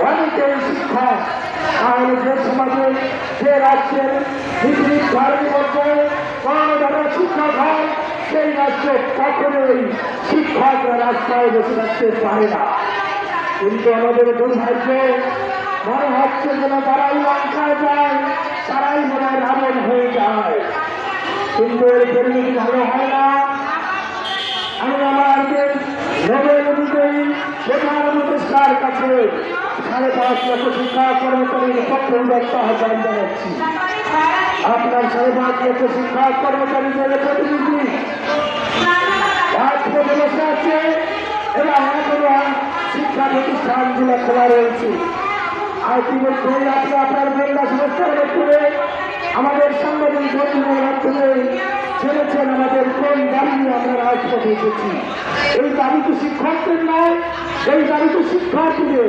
অনেকেই শিক্ষক তাহলে যে সমাজে যে রাজ্যের ধারণী মধ্যে কোনো যারা শিক্ষক হয় সেই রাজ্যে কখনোই শিক্ষকরা রাস্তায় বসে থাকতে পারে না কিন্তু আমাদের দুর্ভাগ্য মনে হচ্ছে যেন তারাই লঙ্কায় যায় তারাই মনে হয় রাবণ হয়ে যায় কিন্তু এর পরিণতি ভালো হয় না আমি আমাকে নোবেল অনুযায়ী প্রধান উপদেষ্টার কাছে সাড়ে পাঁচ লক্ষ শিক্ষা কর্মচারীর ব্যক্ত আহ্বান জানাচ্ছি। আপনার সাড়ে পাঁচ লক্ষ শিক্ষা কর্মচারীদের প্রতিনিধি। রাজপথে বসে আছে এবং এখনও শিক্ষা প্রতিষ্ঠানগুলো খোলা রয়েছে। আমাদের আমাদের কোন দাবি আমরা রাজপথে এসেছি। এই দাবি তো শিক্ষকদের নয়, এই দাবি তো শিক্ষার্থীদের।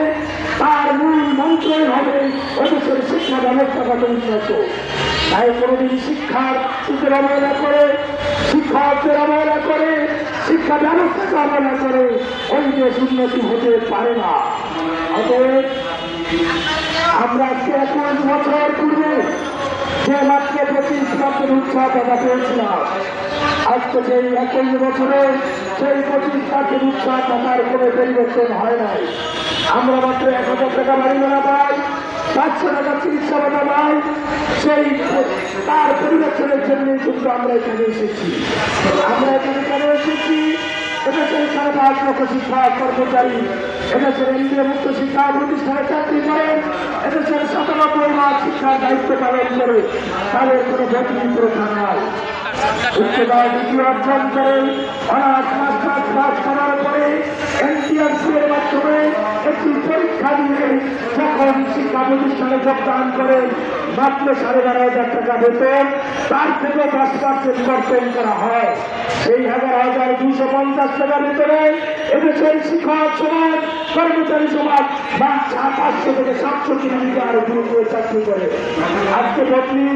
মন্ত্রই হবে ওদেশের শিক্ষা ব্যবস্থা গঠন উন্নত তাই কোনোদিন শিক্ষার সুদের অবহেলা করে শিক্ষকদের অবহেলা করে, শিক্ষা ব্যবস্থাকে অবহেলা করে, ওই দেশ উন্নতি হতে পারে না। অতএব আমরা আজকে একুশ বছর পূর্বে যে মাত্র পঁচিশ মাত্র উৎসাহ টাকা পেয়েছিলাম। আজকে সেই একুশ বছরে সেই পঁচিশ লাখের উৎসাহ টাকার কোনো পরিবর্তন হয় নাই। আমরা মাত্র এক হাজার টাকা বাড়ি ভাড়া পাই, পাঁচশো টাকা চিকিৎসা ভাড়া পাই, সেই তার পরিবর্তনের জন্য কিন্তু আমরা এখানে এসেছি। আমরা পাঁচ লক্ষ শিক্ষা কর্মচারী, এদেশের ইন্ডিয়া মুক্ত শিক্ষা প্রতিষ্ঠানে চাকরি করেন এদেশের সাতানব্বই লাখ শিক্ষার দায়িত্ব পালন করে, তাদের কোনো বেতন প্রথা নাই। অনার্স, মাস্টার্স পাস করার পরে এনটিআরসি এর মাধ্যমে একটি পরীক্ষা দিয়ে যখন শিক্ষা প্রতিষ্ঠানে যোগদান করে মাত্র সাড়ে বারো হাজার টাকা বেতন। তার থেকে দশ পার্সেন্ট কর্তন করা হয়। সেই হাজার হাজার দুইশো পঞ্চাশ টাকা বেতনে এদেশের শিক্ষক সমাজ, কর্মচারী সমাজ বা পাঁচশো থেকে সাতশো কিলোমিটার দূর করে চাকরি করে। আজকে বদলি